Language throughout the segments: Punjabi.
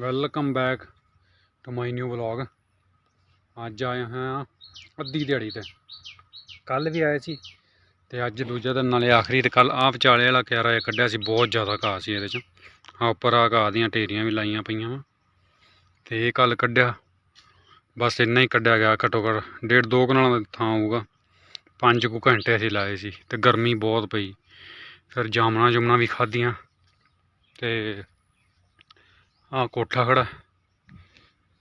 Welcome back to my new vlog ਅੱਜ ਆਏ ਹਾਂ ਅੱਧੀ ਦਿਹਾੜੀ ਤੇ। ਕੱਲ ਵੀ ਆਏ ਸੀ ਤੇ ਅੱਜ ਦੂਜਾ ਦਿਨ ਨਾਲੇ ਆਖਰੀ ਤੇ ਕੱਲ ਆਹ ਵਿਚਾਲੇ ਵਾਲਾ ਕਿਆਰਾ ਜਿਹਾ ਕੱਢਿਆ ਸੀ, ਬਹੁਤ ਜ਼ਿਆਦਾ ਘਾਹ ਸੀ ਇਹਦੇ ਚ। ਆ ਉੱਪਰ ਆ ਘਾਹ ਦੀਆਂ ਢੇਰੀਆਂ ਵੀ ਲਾਈਆਂ ਪਈਆਂ ਵਾ। ਤੇ ਇਹ ਕੱਲ ਕੱਢਿਆ। ਬਸ ਇੰਨਾ ਹੀ ਕੱਢਿਆ ਗਿਆ, ਘੱਟੋ ਘੱਟ ਡੇਢ ਦੋ ਕਨਾਲਾਂ ਦਾ ਥਾਂ ਹੋਊਗਾ। ਪੰਜ ਕੁ ਘੰਟੇ ਅਸੀਂ ਲਾਏ ਸੀ ਤੇ ਗਰਮੀ ਬਹੁਤ ਪਈ। ਫਿਰ ਜਾਮਣਾ ਜੁਮਣਾ ਵੀ ਖਾਧੀਆਂ। ਤੇ ਆ ਕੋਠਾ ਖੜਾ।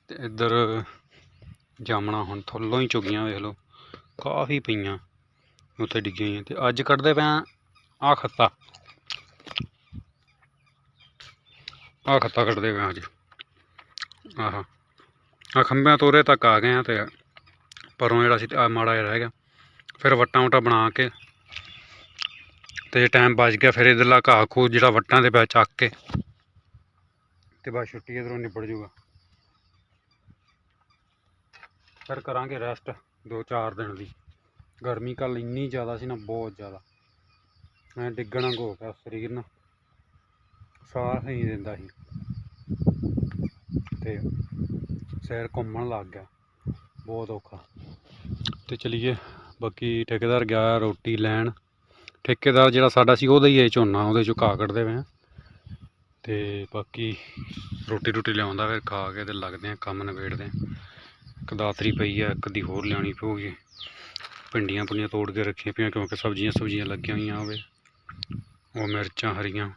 ਤੇ ਇੱਧਰ ਜਾਮਣਾ ਹੁਣ ਥੱਲੋਂ ਹੀ ਚੁਗੀਆਂ ਵੇਖ ਲਓ, ਕਾਫੀ ਪਈਆਂ, ਉੱਥੇ ਡਿੱਗੀਆਂ ਹੋਈਆਂ। ਤੇ ਅੱਜ ਕੱਢਦੇ ਪਿਆ ਆ ਖੱਤਾ। ਆ ਖੱਤਾ ਕੱਢਦੇ ਪਿਆ ਅੱਜ। ਆਹਾ, ਆ ਖੰਭਿਆਂ ਤੋਰੇ ਤੱਕ ਆ ਗਏ ਆ ਤੇ ਪਰੋਂ ਜਿਹੜਾ ਸੀ ਆ ਮਾੜਾ ਜਿਹਾ ਰਹਿ ਗਿਆ। ਫਿਰ ਵੱਟਾਂ ਵਟਾ ਬਣਾ ਕੇ ਤੇ ਟਾਈਮ ਬਚ ਗਿਆ, ਫਿਰ ਇਧਰਲਾ ਘਾਹ ਖੂਹ ਜਿਹੜਾ ਵੱਟਾਂ ਦੇ ਪੈ ਚੱਕ ਕੇ। ਤੇ ਬਸ ਛੁੱਟੀ ਇਧਰੋਂ ਨਿਬੜ ਜੂਗਾ ਫਿਰ ਕਰਾਂਗੇ ਰੈਸਟ 2-4 ਦਿਨ ਦੀ ਗਰਮੀ ਕੱਲ ਇੰਨੀ ਜ਼ਿਆਦਾ ਸੀ ਨਾ, ਬਹੁਤ ਜ਼ਿਆਦਾ। ਮੈਂ ਡਿੱਗਣਾ ਹੋ ਗਿਆ ਸਰੀਰ ਨਾ। ਸਾਹ ਨਹੀਂ ਦਿੰਦਾ ਸੀ। ਤੇ ਸੈਰ ਘੁੰਮਣ ਲੱਗ ਗਿਆ। ਬਹੁਤ ਔਖਾ। ਤੇ ਚਲੀਏ, ਬਾਕੀ ਠੇਕੇਦਾਰ ਗਿਆ ਰੋਟੀ ਲੈਣ। ਠੇਕੇਦਾਰ ਜਿਹੜਾ ਸਾਡਾ ਸੀ, ਉਹਦਾ ਹੀ ਹੈ ਝੋਨਾ, ਉਹਦੇ ਚੋਂ ਘਾਹ ਕੱਢਦੇ ਪਏ ਆ। ਤੇ ਬਾਕੀ ਰੋਟੀ ਰੋਟੀ ਲਿਆਉਂਦਾ ਫਿਰ ਖਾ ਕੇ ਤੇ ਲੱਗਦੇ ਆ ਕੰਮ ਨਿਬੇੜਦੇ ਆ। ਇੱਕ ਦਾਤਰੀ ਪਈ ਆ, ਇੱਕ ਦੀ ਹੋਰ ਲਿਆਉਣੀ ਪਊਗੀ। ਭਿੰਡੀਆਂ ਭੁੰਡੀਆਂ ਤੋੜ ਕੇ ਰੱਖੀਆਂ ਪਈਆਂ, ਕਿਉਂਕਿ ਸਬਜ਼ੀਆਂ ਸਬਜ਼ੀਆਂ ਲੱਗੀਆਂ ਹੋਈਆਂ ਹੋਵੇ ਉਹ ਮਿਰਚਾਂ ਹਰੀਆਂ,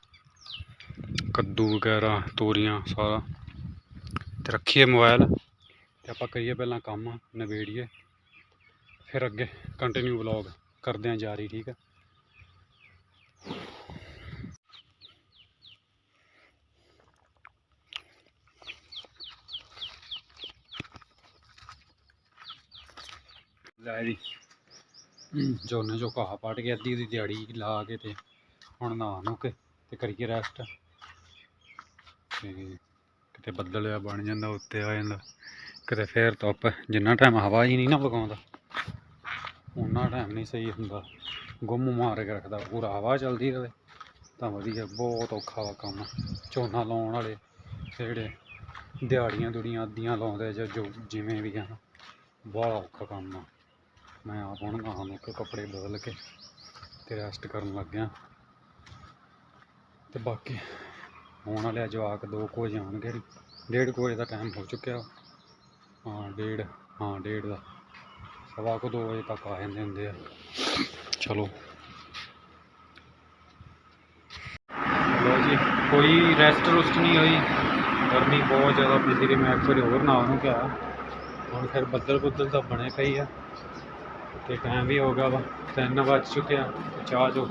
ਕੱਦੂ ਵਗੈਰਾ, ਤੋਰੀਆਂ ਸਾਰਾ। ਤੇ ਰੱਖੀਏ ਮੋਬਾਈਲ ਤੇ ਆਪਾਂ ਕਰੀਏ ਪਹਿਲਾਂ ਕੰਮ, ਨਿਬੇੜੀਏ। ਫਿਰ ਅੱਗੇ ਕੰਟੀਨਿਊ ਵਲੌਗ ਕਰਦੇ ਆਂ ਜਾਰੀ, ਠੀਕ ਹੈ ਲੈ ਜੀ ਝੋਨੇ ਚੋਂ ਘਾਹ ਪੱਟ ਕੇ ਅੱਧੀ ਦੀ ਦਿਹਾੜੀ ਲਾ ਕੇ ਤੇ ਹੁਣ ਨਹਾ ਨੂੰ ਕੇ ਤੇ ਕਰੀਏ ਰੈਸਟ ਤੇ ਕਿਤੇ ਬੱਦਲ ਆ ਬਣ ਜਾਂਦਾ ਉੱਤੇ ਆ ਜਾਂਦਾ। ਕਿਤੇ ਫੇਰ ਧੁੱਪ ਜਿੰਨਾ ਟਾਈਮ ਹਵਾ ਹੀ ਨਹੀਂ ਨਾ ਵਗਾਉਂਦਾ ਉਹਨਾਂ ਟਾਈਮ ਨਹੀਂ ਸਹੀ ਹੁੰਦਾ। ਗੁੰਮ ਮਾਰ ਕੇ ਰੱਖਦਾ ਪੂਰਾ ਹਵਾ ਚੱਲਦੀ ਰਹੇ ਤਾਂ ਵਧੀਆ ਬਹੁਤ ਔਖਾ ਵਾ ਕੰਮ। ਝੋਨਾ ਲਾਉਣ ਵਾਲੇ ਜਿਹੜੇ ਦਿਹਾੜੀਆਂ ਦੁੜੀਆਂ ਅੱਧੀਆਂ ਲਾਉਂਦੇ ਜਾਂ ਜੋ ਜਿਵੇਂ ਵੀ ਆ ਬਹੁਤ ਔਖਾ ਕੰਮ ਆ। ਮੈਂ ਆਪ ਹੁਣ ਨਹਾ ਨੂੰ ਕੱਪੜੇ ਬਦਲ ਕੇ ਤੇ ਰੈਸਟ ਕਰਨ ਲੱਗਿਆ ਤੇ ਬਾਕੀ ਆਉਣ ਵਾਲੇ ਜਵਾਕ ਦੋ ਕੁ ਵਜੇ ਆਉਣਗੇ। ਡੇਢ ਕੁ ਵਜੇ ਦਾ ਟਾਈਮ ਹੋ ਚੁੱਕਿਆ। ਹਾਂ, ਡੇਢ ਹਾਂ, ਡੇਢ ਦਾ। ਸਵਾ ਕੁ ਦੋ ਵਜੇ ਤੱਕ ਆ ਜਾਂਦੇ ਹੁੰਦੇ ਆ। ਚਲੋ। ਲੋ ਜੀ, ਕੋਈ ਰੈਸਟ ਰੁਸਟ ਨਹੀਂ ਹੋਈ। ਗਰਮੀ ਬਹੁਤ ਜ਼ਿਆਦਾ ਪੈਂਦੀ ਰਹੀ। ਮੈਂ ਇੱਕ ਵਾਰੀ ਹੋਰ ਨਾ ਉਹਨੂੰ ਕਿਹਾ ਹੁਣ ਫਿਰ ਬੱਦਲ ਬੁੱਦਲ ਤਾਂ ਬਣੇ ਪਈ ਆ। ਤੇ ਟਾਈਮ ਵੀ ਹੋ ਗਿਆ ਵਾ। ਤਿੰਨ ਵੱਜ ਚੁੱਕਿਆ ਚਾਹ ਜੋ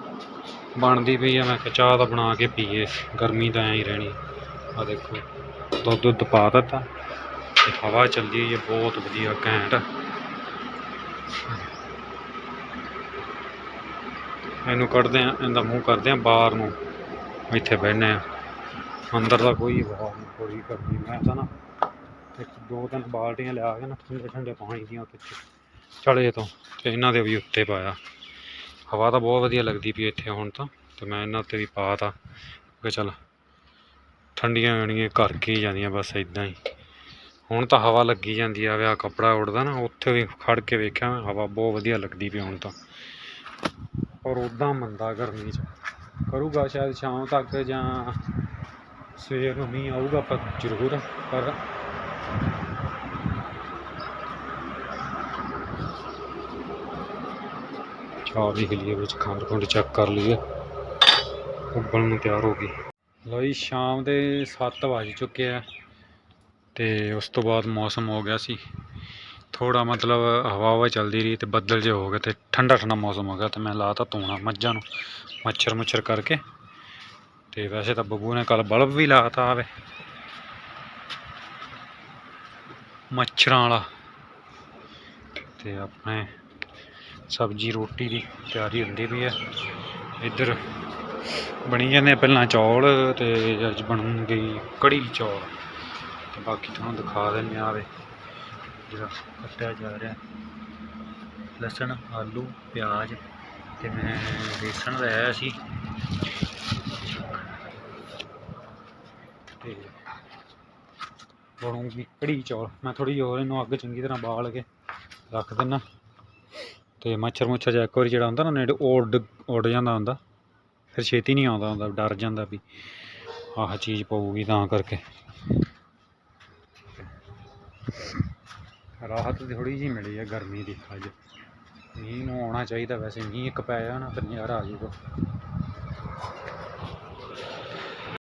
ਬਣਦੀ ਪਈ ਆ। ਮੈਂ ਕਿਹਾ ਚਾਹ ਤਾਂ ਬਣਾ ਕੇ ਪੀਏ, ਗਰਮੀ ਤਾਂ ਐਂ ਹੀ ਰਹਿਣੀ। ਆ ਦੇਖੋ, ਦੁੱਧ ਦੁੱਧ ਪਾ ਦਿੱਤਾ ਤੇ ਹਵਾ ਚੱਲਦੀ ਹੈ ਬਹੁਤ ਵਧੀਆ ਘੈਂਟ। ਇਹਨੂੰ ਕੱਢਦੇ ਆ, ਇਹਦਾ ਮੂੰਹ ਕਰਦੇ ਆ ਬਾਹਰ ਨੂੰ। ਇੱਥੇ ਬਹਿਨੇ ਆ। ਅੰਦਰ ਦਾ ਕੋਈ ਹਵਾ ਕੋਈ ਗਰਮੀ ਮੈਂ ਤਾਂ ਨਾ ਇੱਕ ਦੋ ਤਿੰਨ ਬਾਲਟੀਆਂ ਲਿਆ ਕੇ ਨਾ ਠੰਡੇ ਠੰਡੇ ਪਾਣੀ ਦੀਆਂ ਉੱਤੇ ਚਲੇ ਤੋਂ, ਤੇ ਇਹਨਾਂ ਦੇ ਵੀ ਉੱਤੇ ਪਾਇਆ। ਹਵਾ ਤਾਂ ਬਹੁਤ ਵਧੀਆ ਲੱਗਦੀ ਪਈ ਇੱਥੇ ਹੁਣ ਤਾਂ, ਤੇ ਮੈਂ ਇਹਨਾਂ ਉੱਤੇ ਵੀ ਪਾਤਾ। ਕਿ ਚੱਲ, ਠੰਡੀਆਂ ਹੋਣੀਆਂ ਘਰ ਕੇ ਹੀ ਜਾਂਦੀਆਂ ਬਸ ਇਦਾਂ ਹੀ। ਹੁਣ ਤਾਂ ਹਵਾ ਲੱਗੀ ਜਾਂਦੀ ਆ ਵੇ ਆ ਕੱਪੜਾ ਉੱਡਦਾ ਨਾ, ਉੱਥੇ ਵੀ ਖੜ ਕੇ ਵੇਖਿਆ ਮੈਂ, ਹਵਾ ਬਹੁਤ ਵਧੀਆ ਲੱਗਦੀ ਪਈ ਹੁਣ ਤਾਂ। ਔਰ ਉਦਾਂ ਮੰਦਾ ਗਰਮੀ 'ਚ। ਕਰੂਗਾ ਸ਼ਾਇਦ ਸ਼ਾਮ ਤੱਕ ਜਾਂ ਸਵੇਰ ਨੂੰ ਮੀਂਹ ਆਊਗਾ ਪਰ ਜ਼ਰੂਰ, ਪਰ ਚਾਹ ਵੀ ਗਲੀਏ ਵਿੱਚ ਖੰਡ ਖੁੰਡ ਚੈੱਕ ਕਰ ਲਈਏ। ਉਬਲਣ ਨੂੰ ਤਿਆਰ ਹੋ ਗਈ। ਲਓ ਜੀ, ਸ਼ਾਮ ਦੇ 7 ਵਜ ਚੁੱਕੇ ਆ ਤੇ ਉਸ ਤੋਂ ਬਾਅਦ ਮੌਸਮ ਹੋ ਗਿਆ ਸੀ। ਥੋੜਾ ਮਤਲਬ ਹਵਾ ਹਵਾ ਚੱਲਦੀ ਰਹੀ ਤੇ ਬੱਦਲ ਜੇ ਹੋ ਗਏ ਤੇ ਠੰਡਾ ਠੰਡਾ ਮੌਸਮ ਹੋ ਗਿਆ ਤੇ ਮੈਂ ਲਾਤਾ ਧੋਣਾ ਮੱਝਾਂ ਨੂੰ, ਮੱਛਰ ਮੁੱਛਰ ਕਰਕੇ। ਤੇ ਵੈਸੇ ਤਾਂ ਬੱਬੂ ਨੇ ਕੱਲ ਬਲਬ ਵੀ ਲਾਤਾ ਆਵੇ। ਮੱਛਰਾਂ ਵਾਲਾ। ਤੇ ਆਪਣੇ ਸਬਜੀ ਰੋਟੀ ਦੀ ਤਿਆਰੀ ਹੁੰਦੀ ਵੀ ਹੈ ਇੱਧਰ ਬਣੀ ਜਾਂਦੇ ਆ ਪਹਿਲਾਂ ਚੌਲ ਤੇ ਅੱਜ ਬਣੂਗੀ ਕੜੀ ਚੌਲ। ਤੇ ਬਾਕੀ ਤੁਹਾਨੂੰ ਦਿਖਾ ਦਿੰਦੇ ਆ ਆਵੇ ਜਿਹੜਾ ਕੱਟਿਆ ਜਾ ਰਿਹਾ। ਲਸਣ, ਆਲੂ, ਪਿਆਜ਼ ਤੇ ਮੈਂ ਬੇਸਣ ਲਾਇਆ ਸੀ। ਤੇ ਬਣੂਗੀ ਕੜੀ ਚੌਲ। ਮੈਂ ਥੋੜੀ ਹੋਰ ਇਹਨੂੰ ਅੱਗ ਚੰਗੀ ਤਰ੍ਹਾਂ ਬਾਲ ਕੇ ਰੱਖ ਦਿੰਨਾ ਤੇ ਮੱਛਰ ਮੁੱਛਰ ਜਿਹਾ ਇੱਕ ਵਾਰੀ ਜਿਹੜਾ ਹੁੰਦਾ ਨਾ ਨੇੜੇ ਉੱਡ ਉੱਡ ਜਾਂਦਾ ਹੁੰਦਾ, ਫਿਰ ਛੇਤੀ ਨਹੀਂ ਆਉਂਦਾ ਹੁੰਦਾ, ਡਰ ਜਾਂਦਾ ਵੀ ਆਹ ਚੀਜ਼ ਪਊਗੀ ਤਾਂ ਕਰਕੇ। ਰਾਹਤ ਥੋੜੀ ਜਿਹੀ ਮਿਲੀ ਹੈ ਗਰਮੀ ਦੀ ਅੱਜ। ਮੀਂਹ ਨੂੰ ਆਉਣਾ ਚਾਹੀਦਾ ਵੈਸੇ, ਮੀਂਹ ਇੱਕ ਪੈ ਜਾਣਾ ਫਿਰ ਨਜ਼ਾਰਾ ਆ ਜਾਊਗਾ।